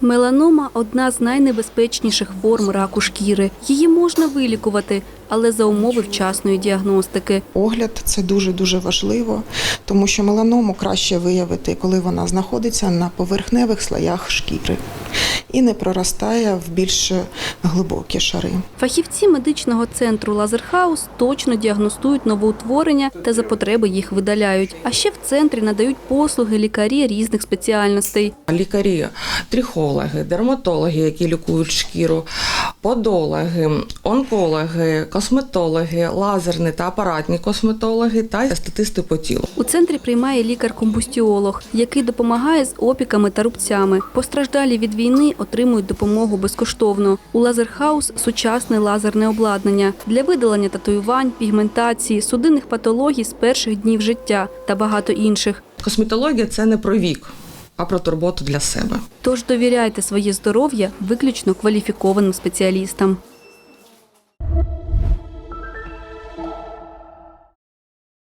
Меланома одна з найнебезпечніших форм раку шкіри. Її можна вилікувати, але за умови вчасної діагностики. Огляд це дуже дуже важливо, тому що меланому краще виявити, коли вона знаходиться на поверхневих слоях шкіри і не проростає в більш глибокі шари. Фахівці медичного центру Лазерхаус точно діагностують новоутворення та за потреби їх видаляють. А ще в центрі надають послуги лікарі різних спеціальностей. Лікарі, трихологи, дерматологи, які лікують шкіру, подологи, онкологи, косметологи, лазерні та апаратні косметологи та естетисти по тілу. У центрі приймає лікар-комбустіолог, який допомагає з опіками та рубцями. Постраждалі від війни отримують допомогу безкоштовно. У Лазерхаус сучасне лазерне обладнання для видалення татуювань, пігментації, судинних патологій з перших днів життя та багато інших. Косметологія це не про вік, а про турботу для себе. Тож довіряйте своє здоров'я виключно кваліфікованим спеціалістам.